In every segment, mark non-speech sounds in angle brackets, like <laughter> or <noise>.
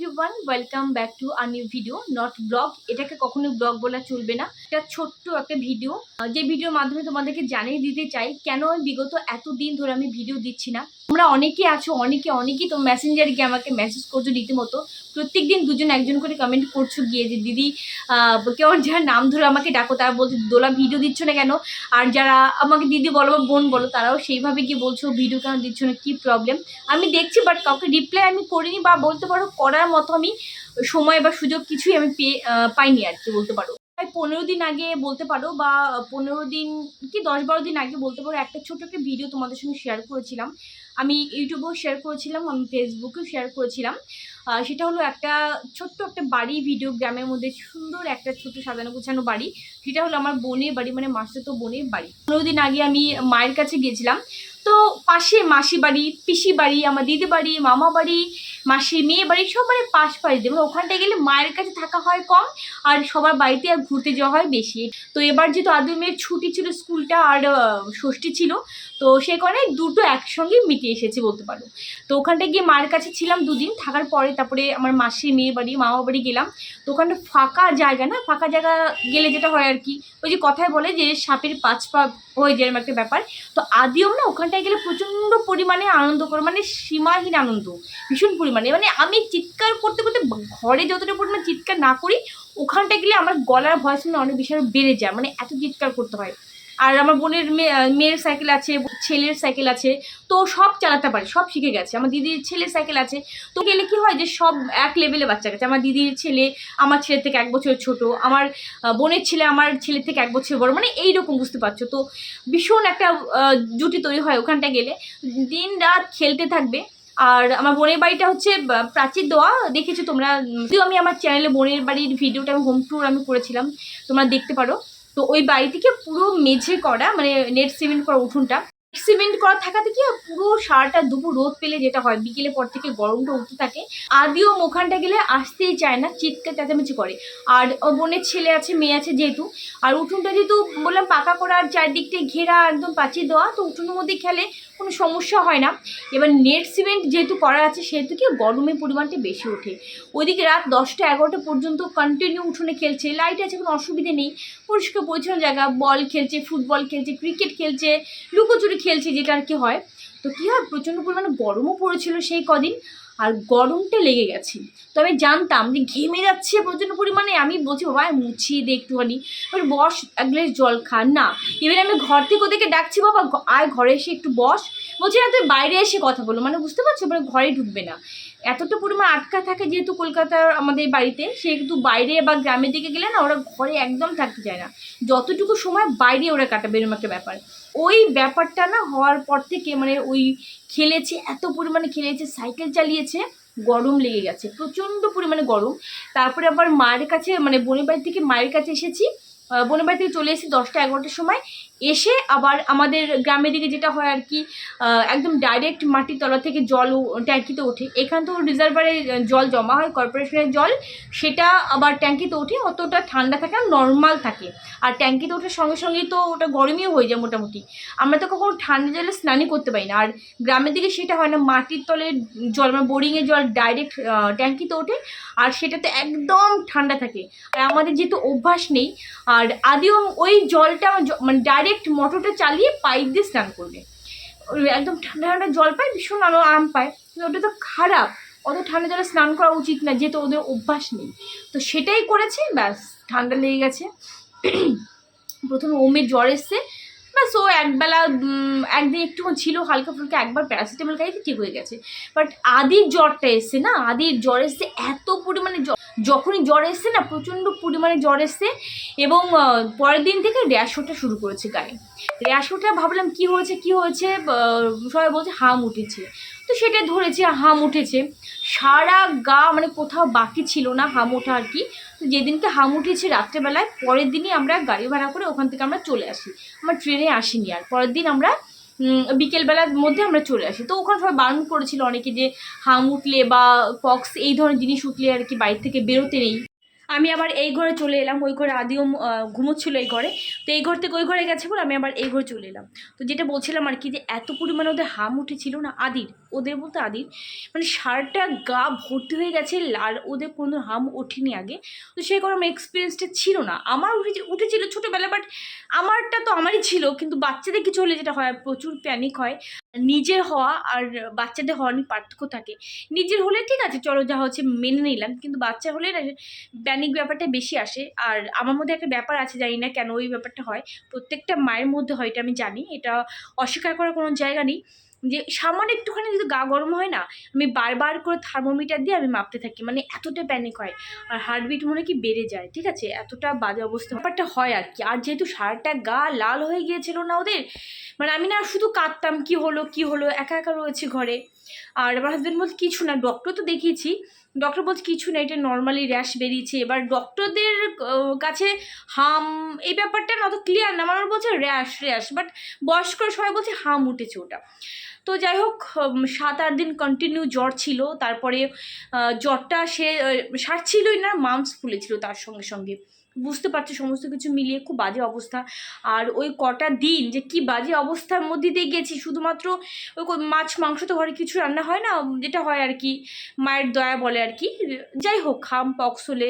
Everyone welcome back to a new video not blog এটাকে কখনো blog বলা চলবে না। এটা ছোট্ট একটা ভিডিও যে ভিডিওর মাধ্যমে তোমাদেরকে জানিয়ে দিতে চাই, কেন আমি বিগত এতদিন ধরে আমি ভিডিও দিচ্ছি না? তোমরা অনেকে আছো, অনেকে, অনেকেই তো মেসেঞ্জারে গিয়ে আমাকে মেসেজ করছ রীতিমতো। প্রত্যেক দিন দুজন একজন করে কমেন্ট করছ গিয়ে যে, দিদি কেমন যারা নাম ধরে আমাকে ডাকো। তারা বলছে, দোলা ভিডিও দিচ্ছ না কেন? আর যারা আমাকে দিদি বলো বা বোন বলো, তারাও সেইভাবে গিয়ে বলছো ভিডিও কেন দিচ্ছ না? কী প্রবলেম আমি দেখছি বাট কাউকে রিপ্লাই আমি করিনি বা বলতে পারো, করার মতো আমি সময় বা সুযোগ কিছুই আমি পেয়ে পাইনি আর কি, বলতে পারো। পনেরো দিন আগে বলতে পারো বা পনেরো দিন কি দশ বারো দিন আগে বলতে পারো, একটা ছোট একটা ভিডিও তোমাদের সঙ্গে শেয়ার করেছিলাম। আমি ইউটিউবেও শেয়ার করেছিলাম, আমি ফেসবুকেও শেয়ার করেছিলাম। সেটা হলো একটা ছোট্ট একটা বাড়ি ভিডিও গ্রামের মধ্যে সুন্দর একটা ছোট সাজানো গোছানো বাড়ি। সেটা হলো আমার বোনের বাড়ি মানে মাসে তো বোনের বাড়ি। পনেরো দিন আগে আমি মায়ের কাছে গিয়েছিলাম তো পাশে মাসি বাড়ি, পিসি বাড়ি, আমার দিদি বাড়ি, মামা বাড়ি মাসির মেয়ে বাড়ি সব মানে পাশ পাশ মানে ওখানটায় গেলে মায়ের কাছে থাকা হয় কম, আর সবার বাড়িতে আর ঘুরতে যাওয়া হয় বেশি। তো এবার যেহেতু আদু মেয়ের ছুটি ছিল স্কুলটা আর ষষ্ঠী ছিল, তো সে কারণে দুটো একসঙ্গে মিটে এসেছে বলতে পারো। তো ওখানটায় গিয়ে মায়ের কাছে ছিলাম দুদিন, থাকার পরে তারপরে আমার মাসির মেয়ে বাড়ি, মামা বাড়ি গেলাম। তো ওখানটা ফাঁকা জায়গা না, ফাঁকা জায়গা গেলে যেটা হয় আর কি, ওই যে কথায় বলে যে সাপের পাঁচ পা হয়ে যায় একটা ব্যাপার। তো আদিও না ওখানটায় গেলে প্রচণ্ড পরিমাণে আনন্দ করে মানে সীমাহীন আনন্দ, ভীষণ পরিমাণে। মানে আমি চিৎকার করতে করতে ঘরে যতটা পরিমাণে চিৎকার না করি, ওখানটায় গেলে আমার গলার ভয়েস অনেক বিষয় বেড়ে যায় মানে এত চিৎকার করতে হয়। আর আমার বোনের মেয়ে- মেয়ের সাইকেল আছে, ছেলের সাইকেল আছে, তো সব চালাতে পারে, সব শিখে গেছে। আমার দিদির ছেলের সাইকেল আছে। তো গেলে কি হয় যে সব এক লেভেলে বাচ্চা গেছে। আমার দিদির ছেলে আমার ছেলের থেকে এক বছর ছোট, আমার বোনের ছেলে আমার ছেলের থেকে এক বছর বড় মানে এইরকম বুঝতে পারছ। তো ভীষণ একটা জুটি তৈরি হয় ওখানটা গেলে। দিন রাত খেলতে থাকবে। আর আমার বোনের বাড়িটা হচ্ছে প্রাচীর দেওয়া দেখেছ তোমরা? যদিও আমি আমার চ্যানেলে বোনের বাড়ির ভিডিওটা আমি হোম ট্যুর আমি করেছিলাম, তোমরা দেখতে পারো। তো ওই বাড়িটিকে পুরো মেঝে করা মানে নেট সিমেন্ট করা উঠুনটা। সিমেন্ট করা থাকাতে কি পুরো সারাটা দুপুর রোদ পেলে যেটা হয় বিকেলের পর থেকে গরমটা উঠতে থাকে। আদিও ওখানটা গেলে আসতেই চায় না, চিৎকার চেঁচামেচি করে। আর বোনের ছেলে আছে, মেয়ে আছে যেহেতু, আর উঠোনটা যেহেতু বললাম পাকা করা, আর চারদিকটা ঘেরা, একদম পাঁচিয়ে দেওয়া, তো উঠোনের মধ্যে খেলে। কোনো সমস্যা হয় না। এবার নেট সিমেন্ট যেহেতু করা আছে, সেহেতু কি গরমের পরিমাণটা বেশি ওঠে। ওইদিকে রাত দশটা এগারোটা পর্যন্ত কন্টিনিউ উঠোনে খেলছে লাইট আছে, কোনো অসুবিধে নেই। পরিষ্কার পরিচ্ছন্ন জায়গা বল খেলছে ফুটবল খেলছে ক্রিকেট খেলছে, লুকোচুরি খেলছে, যেটা আর কি হয়। তো কী হয়, প্রচণ্ড পরিমাণে গরমও পড়েছিল সেই কদিন। আর গরমটা লেগে গেছে। তো আমি জানতাম যে ঘেমে যাচ্ছে প্রচণ্ড পরিমাণে, আমি বলছি, বাবা মুছিয়ে দে একটুখানি। এবার বস, এক গ্লাস জল খা। না। এবার আমি ঘর থেকে ওদেরকে ডাকছি, বাবা, আয় ঘরে এসে একটু বস। বলছি, না, তুই বাইরে এসে কথা বলো। মানে বুঝতে পারছ? এবার ঘরে ঢুকবে না। এতটা পরিমাণ আটকা থাকে যেহেতু কলকাতার আমাদের বাড়িতে সেহেতু বাইরে বা গ্রামের দিকে গেলে না ওরা ঘরে একদম থাকতে চায় না। যতটুকু সময় বাইরে ওরা কাটাবে এরকম একটা ব্যাপার। ওই ব্যাপারটা না হওয়ার পর থেকে মানে ওই খেলেছে, এত পরিমাণে খেলেছে, সাইকেল চালিয়েছে, গরম লেগে গেছে, প্রচণ্ড পরিমাণে গরম। তারপরে আবার মায়ের কাছে মানে বোনের বাড়ি থেকে মায়ের কাছে এসেছি বোনের বাড়ি থেকে চলে এসেছি দশটা, এগারোটার সময়। এসে আবার আমাদের গ্রামের দিকে যেটা হয় আর কি একদম ডাইরেক্ট মাটির তলা থেকে জল ট্যাঙ্কিতে ওঠে। এখান তো রিজার্ভারে জল জমা হয় কর্পোরেশনের জল। সেটা আবার ট্যাঙ্কিতে ওঠে, অতটা ঠান্ডা থাকে না নর্মাল থাকে। আর ট্যাঙ্কিতে ওঠার সঙ্গে সঙ্গেই তো ওটা গরমই হয়ে যায় মোটামুটি। আমরা তো কখনো ঠান্ডা জলে স্নানই করতে পারি না। আর গ্রামের দিকে সেটা হয় না, মাটির তলে জল মানে বোরিংয়ের জল ডাইরেক্ট ট্যাঙ্কিতে ওঠে। আর সেটাতে একদম ঠান্ডা থাকে। আর আমাদের যেহেতু অভ্যাস নেই আর আদিও ওই জলটা মানে ডাইরেক্ট মোটরটা চালিয়ে পাইপ দিয়ে স্নান করবে। একদম ঠান্ডা ঠান্ডা জল পায়, ভীষণ আরও আরাম পায়। কিন্তু ওটা তো খারাপ। অত ঠান্ডা জলে স্নান করা উচিত না, যেহেতু ওদের অভ্যাস নেই। তো সেটাই করেছে, ব্যাস, ঠান্ডা লেগে গেছে। <clears throat> প্রথমে ওমের জ্বর এসছে। ব্যাস, ও একবেলা একদিন একটু ছিল, হালকা ফুলকা একবার প্যারাসিটামল খাইতে ঠিক হয়ে গেছে। বাট আদির জ্বরটা এসছে না? আদির জ্বর এসছে, এত পরিমাণে জ্বর যখনই জ্বর এসছে না, প্রচণ্ড পরিমাণে জ্বর এসছে এবং পরের দিন থেকে র্যাশ ওঠা শুরু করেছে গায়ে। র্যাশ ওঠা ভাবলাম কি হয়েছে কি হয়েছে সবাই বলছে হাম উঠেছে। তো সেটা ধরেছে হাম উঠেছে। সারা গা মানে কোথাও বাকি ছিল না হাম ওঠা আর কি। তো যেদিনকে হাম উঠেছে রাত্রেবেলায়, পরের দিনই আমরা গাড়ি ভাড়া করে ওখান থেকে আমরা চলে আসি। আমার ট্রেনে আসিনি আর, পরের দিন আমরা বিকেলবেলার মধ্যে আমরা চলে আসি। তো ওখানে সবাই বারণ করেছিল অনেকে যে হাম উঠলে বা পক্স এই ধরনের জিনিস উঠলে আর কি বাড়ি থেকে বেরোতে নেই। আমি আবার এই ঘরে চলে এলাম, ওই ঘরে আদিও ঘুমোচ্ছিল এই ঘরে। তো এই ঘর থেকে ওই ঘরে গেছে বলে আমি আবার এই ঘরে চলে এলাম। তো যেটা বলছিলাম আর কি যে এত পরিমাণে ওদের হাম উঠেছিল না, আদির, ওদের বলতে আদির মানে সারটা গা ভর্তি হয়ে গেছে, আর ওদের কোনো হাম ওঠেনি আগে। তো সেই কারণে আমার এক্সপিরিয়েন্সটা ছিল না। আমার উঠে উঠেছিল ছোটোবেলা বাট আমারটা তো আমারই ছিল, কিন্তু বাচ্চাদের কিছু হলে যেটা হয়, প্রচুর প্যানিক হয়। নিজের হওয়া আর বাচ্চাদের হওয়া অনেক পার্থক্য থাকে। নিজের হলে ঠিক আছে, চলো যা হচ্ছে মেনে নিলাম। কিন্তু বাচ্চা হলে না ব্যানিক ব্যাপারটা বেশি আসে। আর আমার মধ্যে একটা ব্যাপার আছে, জানি না কেন ওই ব্যাপারটা হয়। প্রত্যেকটা মায়ের মধ্যে হয়, এটা আমি জানি। এটা অস্বীকার করার কোনো জায়গা নেই। যে সামান্য একটুখানি যদি গা গরম হয় না, আমি বারবার করে থার্মোমিটার দিয়ে আমি মাপতে থাকি। মানে এতটা প্যানিক হয় আর হার্টবিট মনে কি বেড়ে যায়, ঠিক আছে? এতটা বাজে অবস্থা। ব্যাপারটা হয় আর কি। আর যেহেতু সারাটা গা লাল হয়ে গিয়েছিল না ওদের মানে আমি না শুধু কাঁদতাম, কি হলো কি হলো, একা একা রয়েছে ঘরে। আর আমার হাজব্যান্ড বলছে, কিছু না ডক্টর তো দেখিয়েছি। ডক্টর বলছে, কিছু না, এটা নর্মালি র্যাশ বেরিয়েছে। এবার ডক্টরদের কাছে হাম, এই ব্যাপারটা অত ক্লিয়ার না। আমার বলছে র্যাশ র্যাশ বাট বয়স্ক সবাই বলছে, হাম উঠেছে ওটা। তো যাই হোক সাত, আট দিন কন্টিনিউ জ্বর ছিল। তারপরে জ্বরটা সে সারছিলই না মামস ফুলেছিল তার সঙ্গে সঙ্গে। বুঝতে পারছি সমস্ত কিছু মিলিয়ে খুব বাজে অবস্থা। আর ওই কটা দিন যে কি বাজে অবস্থার মধ্যে দিয়ে গেছি, শুধুমাত্র ওই মাছ, মাংস তো ঘরে কিছু রান্না হয় না যেটা হয় আর কি, মায়ের দয়া বলে আর কি। যাই হোক, খাম পক্স হলে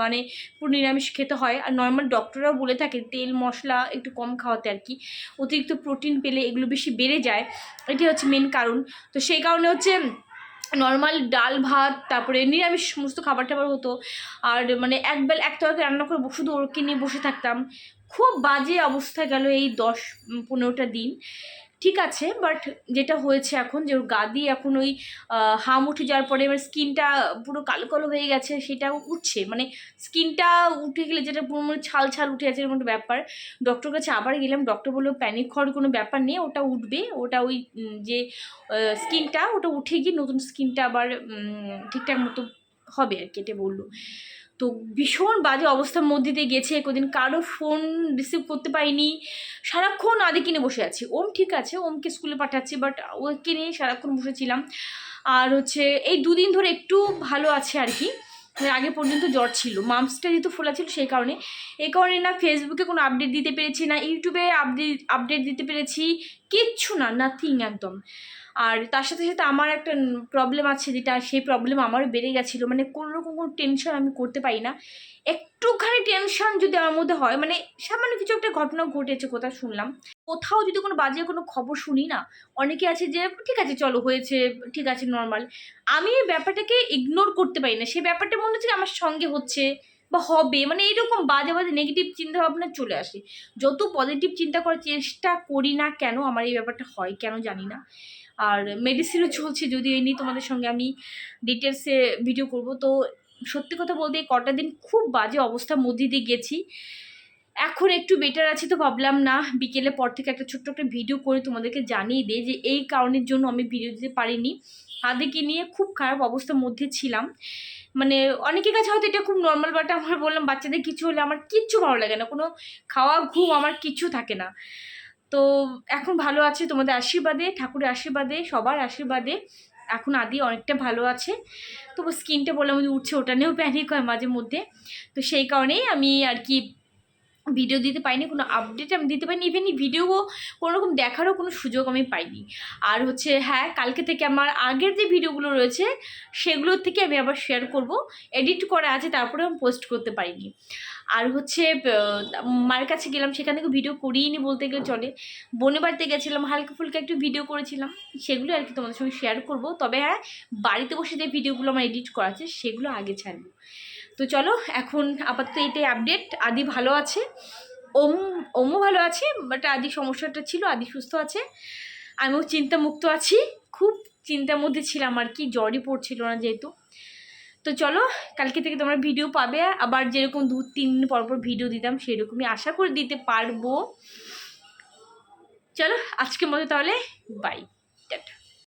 মানে পুরো নিরামিষ খেতে হয়। আর নর্মাল ডক্টররাও বলে থাকে, তেল, মশলা একটু কম খাওয়াতে আর কি। অতিরিক্ত প্রোটিন পেলে এগুলো বেশি বেড়ে যায়। এটি হচ্ছে মেন কারণ। তো সেই কারণে হচ্ছে নর্মাল ডাল, ভাত, তারপরে নিরামিষ সমস্ত খাবার টাবার হতো। আর মানে একবেল এক তরকারি রান্না করে শুধু ওরকে নিয়ে বসে থাকতাম। খুব বাজে অবস্থা গেল এই দশ পনেরোটা দিন। ঠিক আছে বাট যেটা হয়েছে এখন যে ওর গা দিয়ে এখন ওই হাম উঠে যাওয়ার পরে এবার স্কিনটা পুরো কালো কালো হয়ে গেছে সেটা উঠছে। মানে স্কিনটা উঠে গেলে যেটা পুরো মানে ছাল ছাল উঠে আছে এরকম একটা ব্যাপার। ডক্টর কাছে আবার গেলাম ডক্টর বলল প্যানিক হওয়ার কোনো ব্যাপার নেই, ওটা উঠবে। ওটা ওই যে স্কিনটা, ওটা উঠে গিয়ে নতুন স্কিনটা আবার ঠিকঠাক মতো হবে আর কি, এটা বলল। তো ভীষণ বাজে অবস্থার মধ্যে দিয়ে গেছে। কদিন কারও ফোন রিসিভ করতে পারিনি। সারাক্ষণ আদি কিনে বসে আছি। ওম ঠিক আছে, ওমকে স্কুলে পাঠাচ্ছি বাট ওকে নিয়ে সারাক্ষণ বসেছিলাম আর হচ্ছে এই দুদিন ধরে একটু ভালো আছে আর কি। আগে পর্যন্ত জ্বর ছিল। মামসটা যেহেতু ফোলা ছিল সেই কারণে। এই কারণে না ফেসবুকে কোনো আপডেট দিতে পেরেছি না ইউটিউবে আপডেট আপডেট দিতে পেরেছি, কিচ্ছু না নাথিং একদম। আর তার সাথে সাথে আমার একটা প্রবলেম আছে যেটা, সেই প্রবলেম আমারও বেড়ে গেছিল। মানে কোনো রকম কোনো টেনশন আমি করতে পারি না। একটুখানি টেনশন যদি আমার মধ্যে হয় মানে সামান্য কিছু একটা ঘটনা ঘটেছে কোথাও শুনলাম। কোথাও যদি কোনো বাজে কোনো খবর শুনি না, অনেকে আছে যে, ঠিক আছে, চলো, হয়েছে, ঠিক আছে নর্মাল আমি এই ব্যাপারটাকে ইগনোর করতে পারি না। সেই ব্যাপারটা মনে হচ্ছে আমার সঙ্গে হচ্ছে বা হবে। মানে এইরকম বাজে বাজে নেগেটিভ চিন্তা ভাবনা চলে আসে। যত পজিটিভ চিন্তা করার চেষ্টা করি না কেন আমার এই ব্যাপারটা হয় কেন জানি না। আর মেডিসিনও চলছে যদি এই নিয়ে তোমাদের সঙ্গে আমি ডিটেলসে ভিডিও করব। তো সত্যি কথা বলতে কটা দিন খুব বাজে অবস্থার মধ্যে দিয়ে গেছি। এখন একটু বেটার আছি তো ভাবলাম না বিকেলে পর থেকে একটা ছোট্ট একটা ভিডিও করে তোমাদেরকে জানিয়ে দিই যে এই কারণের জন্য আমি ভিডিও দিতে পারিনি। আদিকে নিয়ে খুব খারাপ অবস্থার মধ্যে ছিলাম। মানে অনেকের কাছে হয়তো এটা খুব নর্মাল বাট আমার বললাম, বাচ্চাদের কিছু হলে আমার কিচ্ছু ভালো লাগে না, কোনো খাওয়া, ঘুম আমার কিচ্ছু থাকে না। তো এখন ভালো আছে তোমাদের আশীর্বাদে, ঠাকুরের আশীর্বাদে, সবার আশীর্বাদে। এখন আদি অনেকটা ভালো আছে। তবু স্কিনটা বললাম উঠছে, ওটা নিয়েও প্যানিক হয় মাঝে মধ্যে তো সেই কারণেই আমি আর কি ভিডিও দিতে পাইনি কোনো আপডেট আমি দিতে পারিনি ইভেন ভিডিও কোনো রকম দেখারও কোনো সুযোগ আমি পাইনি। আর হচ্ছে হ্যাঁ কালকে থেকে আমার আগের যে ভিডিওগুলো রয়েছে, সেগুলোর থেকে আমি আবার শেয়ার করব এডিট করা আছে তারপরে আমি পোস্ট করতে পারিনি। আর হচ্ছে মার কাছে গেলাম, সেখান থেকে ভিডিও করিয়ে নি বলতে গেলে চলে। বোনের বাড়িতে গেছিলাম, হালকা ফুলকা একটু ভিডিও করেছিলাম, সেগুলো আর কি তোমাদের সঙ্গে শেয়ার করব। তবে হ্যাঁ বাড়িতে বসে যে ভিডিওগুলো আমার এডিট করা আছে, সেগুলো আগে ছাড়বো। তো চলো, এখন আপাতত এটাই আপডেট আদি ভালো আছে। ওম, ওমও ভালো আছে বাট আদি সমস্যাটা ছিল, আদি সুস্থ আছে। আমিও চিন্তামুক্ত আছি। খুব চিন্তার মধ্যে ছিলাম আর কি, জ্বরই পড়ছিল না যেহেতু। তো চলো, কালকে থেকে তোমরা ভিডিও পাবে। আবার যেরকম দু, তিন দিন পর পর ভিডিও দিতাম, সেরকমই আশা করে দিতে পারব। চলো, আজকের মতো তাহলে বাই